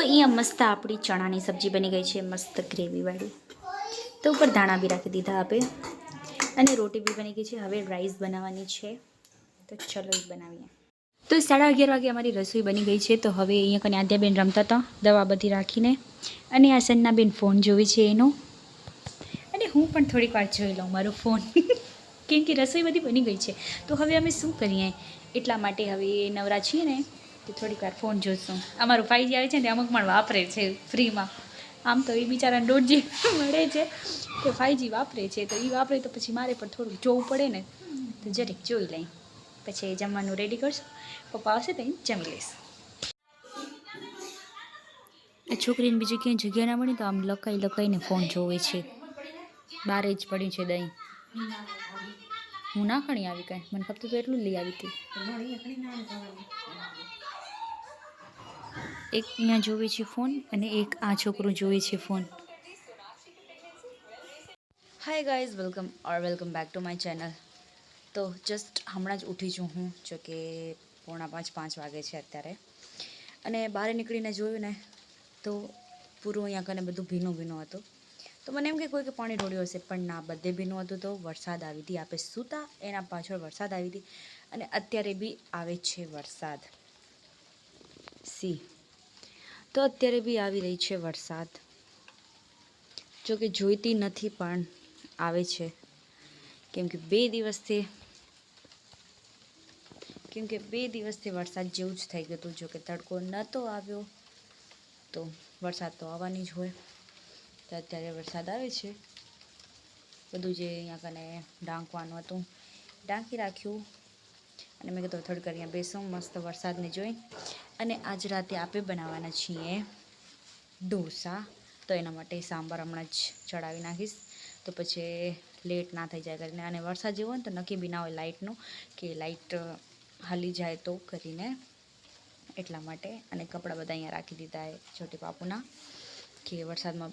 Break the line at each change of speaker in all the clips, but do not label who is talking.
અહીંયા મસ્ત આપણી ચણાની સબ્જી બની ગઈ છે, મસ્ત ગ્રેવીવાળી તો ઉપર ધાણા બી રાખી દીધા આપે. અને રોટી બી બની ગઈ છે, હવે રાઈસ બનાવવાની છે. તો ચલો એ બનાવીએ. તો સાડા અગિયાર વાગે અમારી રસોઈ બની ગઈ છે, તો હવે અહીંયા કને આદ્યાબેન રમતા હતા, દવા બધી રાખીને. અને આ સન્નાબેન ફોન જોવે છે એનો. અને હું પણ થોડીક વાર જોઈ લઉં મારો ફોન કેમ કે રસોઈ બધી બની ગઈ છે. તો હવે અમે શું કરીએ? એટલા માટે હવે નવરા છીએ ને. તો થોડીક વાર ફોન જોઈશું અમારું ફાઈજી આવે છે ને, અમુક પણ વાપરે છે ફ્રીમાં આમ તો એ બિચારાને દોઢજી મળે છે કે ફાઈજી વાપરે છે. તો એ વાપરે તો પછી મારે પણ થોડુંક જોવું પડે ને. તો જરીક જોઈ લઈ. પછી જમવાનું રેડી કરશું. પપ્પા આવશે તો જમી લઈશ. છોકરીને બીજી ક્યાંય જગ્યા ના મળી તો આમ લકાઈ લકાઈને ફોન જોવે છે. બારે જ પડી છે દહીં. હું ના ખણી આવી કાંઈ? મને ફક્ત તો એટલું જ લઈ આવી હતી. એક અહીંયા જોવે છે ફોન અને એક આ છોકરો જોવે છે phone. Hi guys welcome or welcome back to my channel તો જસ્ટ હમણાં જ ઉઠી છું હું જો કે પોણા પાંચ પાંચ વાગે છે અત્યારે. અને બહાર નીકળીને જોયું ને, તો પૂરું અહીંયા કને બધું ભીનું ભીનું હતું. તો મને એમ કે કોઈ કે પાણી ઢોળ્યું હશે, પણ ના, બધે ભીનું હતું તો વરસાદ આવી હતી. આપણે સૂતા, એના પાછળ વરસાદ આવી હતી. અને અત્યારે બી આવે છે વરસાદ. સી તો અત્યારે બી આવી રહી છે વરસાદ. જો કે જોઈતી નથી પણ આવે છે. કેમ કે બે દિવસથી, કેમ કે બે દિવસથી વરસાદ જેવું જ થઈ ગયું હતું. જો કે તડકો નહોતો આવ્યો, તો વરસાદ તો આવવાની જ હોય. તો અત્યારે વરસાદ આવે છે. બધું જે અહીંયા કને ઢાંકવાનું હતું, ઢાંકી રાખ્યું. અને મેં કીધું થોડીક કરીને બેસું, મસ્ત વરસાદને જોઈ. અને આજ રાતે આપણે બનાવવાના છીએ ઢોસા. તો એના માટે સાંભાર હમણાં જ ચડાવી નાખીશ. તો પછી લેટ ના થઈ જાય કરીને. અને વરસાદ જેવો ને તો નક્કી બી ના હોય લાઇટનું, કે લાઇટ હાલી જાય તો કરીને. એટલા માટે. અને કપડાં બધા અહીંયા રાખી દીધા એ છોટી બાપુના, કે વરસાદમાં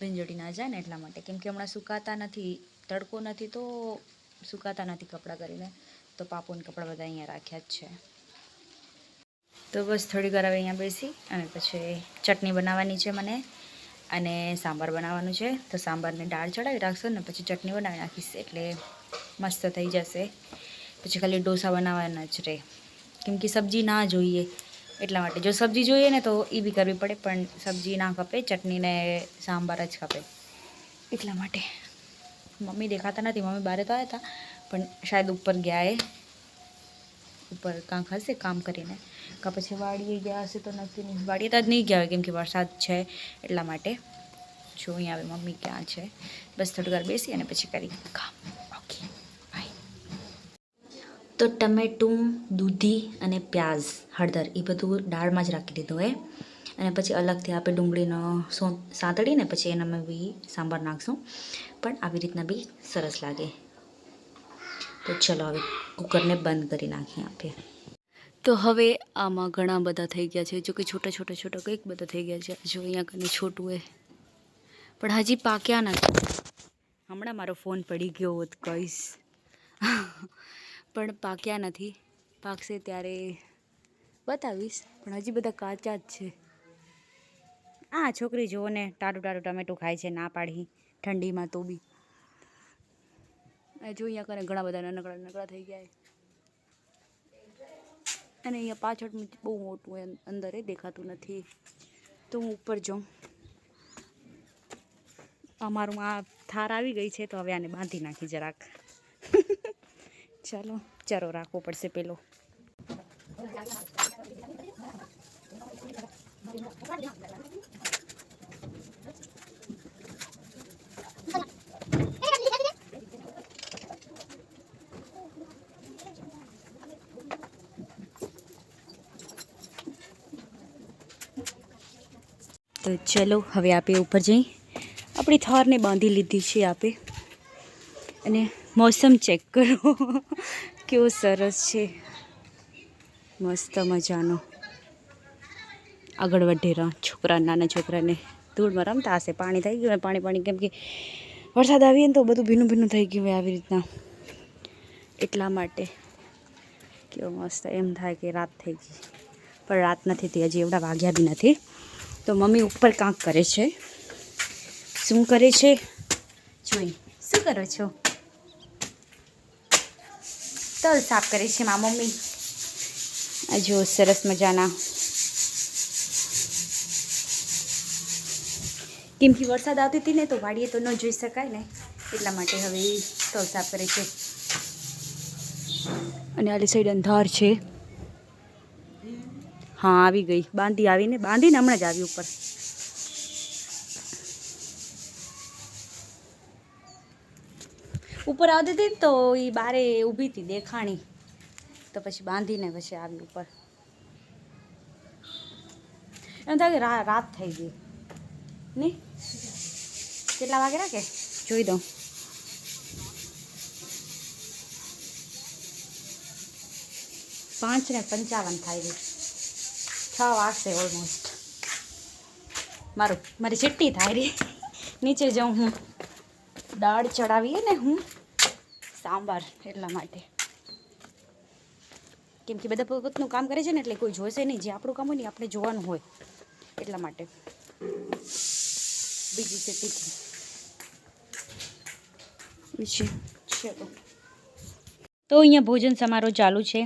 ભીંજળી ના જાય ને એટલા માટે. કેમ કે હમણાં સુકાતા નથી, તડકો નથી તો સુકાતા નથી કપડાં કરીને. તો પાપુને કપડાં બધા અહીંયા રાખ્યા જ છે. તો બસ થોડીક વાર હવે અહીંયા બેસી અને પછી ચટણી બનાવવાની છે મને અને સાંભાર બનાવવાનું છે. તો સાંભારને દાળ ચડાવી રાખશો ને પછી ચટણી બનાવી નાખીશ એટલે મસ્ત થઈ જશે. પછી ખાલી ઢોસા બનાવવાના જ રહે. કેમ કે સબ્જી ના જોઈએ એટલા માટે. જો સબ્જી જોઈએ ને તો એ બી કરવી પડે, પણ સબ્જી ના ખપે ચટણીને સાંભાર જ ખપે. એટલા માટે. મમ્મી દેખાતા નથી. મમ્મી બહાર તો આવ્યા હતા પણ શાયદ ઉપર ગયા એ. ઉપર કાંક હશે કામ કરીને. કાં પછી વાડીએ ગયા હશે તો નક્કી નહીં વાડીએ તો નહીં ગયા હોય, કેમ કે વરસાદ છે એટલા માટે. જો અહીંયા આવે મમ્મી ક્યાં છે. બસ થોડી વાર બેસી અને પછી કરી કામ. ઓકે બાય તો ટમેટું, દૂધી અને પ્યાઝ હળદર, એ બધું દાળમાં જ રાખી દીધું હોય અને પછી અલગથી આપણે ડુંગળીનો સો સાંતળીને પછી એનામાં બી સાંભાર નાખશું. પણ આવી રીતના બી સરસ લાગે. તો ચલો હવે કુકરને બંધ કરી નાખીએ આપણે તો હવે આમાં ઘણા બધા થઈ ગયા છે. જો કે છોટા છોટા છોટા કંઈક બધા થઈ ગયા છે. જો અહીંયા કને છોટું એ. પણ હજી પાક્યા નથી. હમણાં મારો ફોન પડી ગયો હોત કહીશ પણ પાક્યા નથી. પાકશે ત્યારે બતાવીશ. પણ હજી બધા કાચા જ છે. આ છોકરી જુઓ ને ટાટું ટાટું ટમેટું ખાય છે, ના પાડી. ઠંડીમાં તો બી. જો અહીંયા કરે ઘણા બધા નાનકડા નાનકડા થઈ ગયા અને અહીંયા પાછળ બહુ મોટું અંદર એ દેખાતું નથી. તો હું ઉપર જાઉં. અમારું આ થાર આવી ગઈ છે તો હવે આને બાંધી નાખી જરાક. ચાલો, ચારો રાખવો પડશે પેલો. તો ચલો, હવે આપે ઉપર જઈ. આપણી થારને બાંધી લીધી છે આપે. અને મોસમ ચેક કરો. કેવો સરસ છે. મસ્ત મજાનો. આગળ વધેરા છોકરા, નાના છોકરાને ધૂળમાં રમતા હશે. પાણી થઈ ગયું પાણી પાણી. કેમ કે વરસાદ આવીએ ને તો બધું ભીનું ભીનું થઈ ગયું હોય આવી રીતના. એટલા માટે કેવો મસ્ત એમ થાય કે રાત થઈ ગઈ. પણ રાત નથી થઈ, હજી એવડા વાગ્યા બી નથી. તો મમ્મી ઉપર કાંક કરે છે. શું કરે છે? જોઈ, શું કરો છો? તલ સાફ કરે છે મા મમ્મી. આ જો સરસ મજાના. કેમ વરસાદ આવતી હતી ને તો વાડીએ તો ન જોઈ શકાય ને, એટલા માટે હવે તલ સાફ કરે છે. અને આલી સાઈડ અંધાર છે. હા આવી ગઈ. બાંધી આવીને બાંધીને હમણાં જ આવી ઉપર. ઉપર આવતી હતી ને તો એ બારે ઊભી હતી દેખાણી. તો પછી બાંધીને પછી આવી ઉપર. એમ થાય કે રાત થઈ ગઈ. નહીં કેટલા વાગે રાખે? જોઈ દઉં. પાંચ ને પંચાવન થાય છે. છ વાગશે ઓલમોસ્ટ મારું, મારી ચીટ્ટી થાય રહી નીચે જાઉં હું. દાળ ચડાવીએ ને હું સાંભાર એટલા માટે. કેમ કે બધા પોતનું કામ કરે છે ને એટલે કોઈ જોશે નહીં. જે આપણું કામ હોય ને આપણે જોવાનું હોય એટલા માટે. બીજી ચીટ્ટીથી બીજી ચલો. તો અહીંયા ભોજન સમારોહ ચાલુ છે.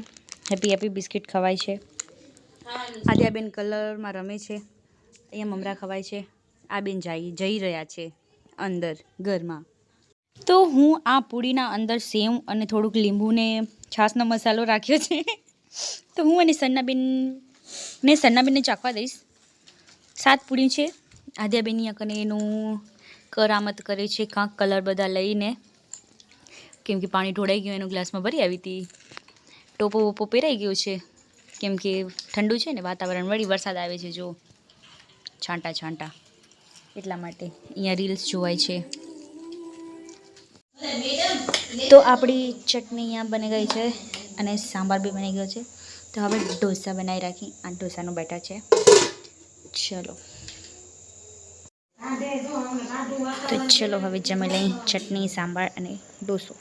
હેપી હેપી બિસ્કિટ ખવાય છે. આદ્યાબેન કલરમાં રમે છે. અહીંયા મમરા ખવાય છે. આ બેન જઈ જઈ રહ્યા છે અંદર, ઘરમાં. તો હું આ પૂરીના અંદર સેવ અને થોડુંક લીંબુને છાશનો મસાલો રાખ્યો છે. તો હું અને સન્નાબેન ને સન્નાબેનને ચાખવા દઈશ. સાત પૂરી છે. આદ્યાબેન અહીંયા એનું કરામત કરે છે, કાંક કલર બધા લઈને. કેમ કે પાણી ઢોળાઈ ગયું, એનું ગ્લાસમાં ભરી આવી હતી. ટોપો વોપો પહેરાઈ ગયો છે. કેમ કે ઠંડુ છે ને વાતાવરણ, વળી વરસાદ આવે છે, જો. છાંટા છાંટા. એટલા માટે અહીંયા રીલ્સ જોવાય છે. તો આપણી ચટણી અહીંયા બની ગઈ છે અને સાંભાર બી બની ગયો છે. તો હવે ઢોસા બનાવી રાખી. આ ઢોસાનું બેટર છે. ચલો. તો ચલો, હવે જમી લઈ ચટણી, સાંભાર અને ચલો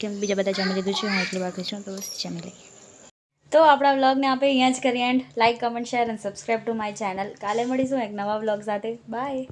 કેમ બીજા બધા જમી લીધું છે, હું એટલું બાકી છું, તો બસ જમી લઈએ. તો આપણા વ્લોગને આપણે અહીંયા જ કરીએ એન્ડ લાઇક કમેન્ટ શેર અને સબસ્ક્રાઈબ ટુ માય ચેનલ કાલે મળીશું એક નવા વ્લોગ સાથે. બાય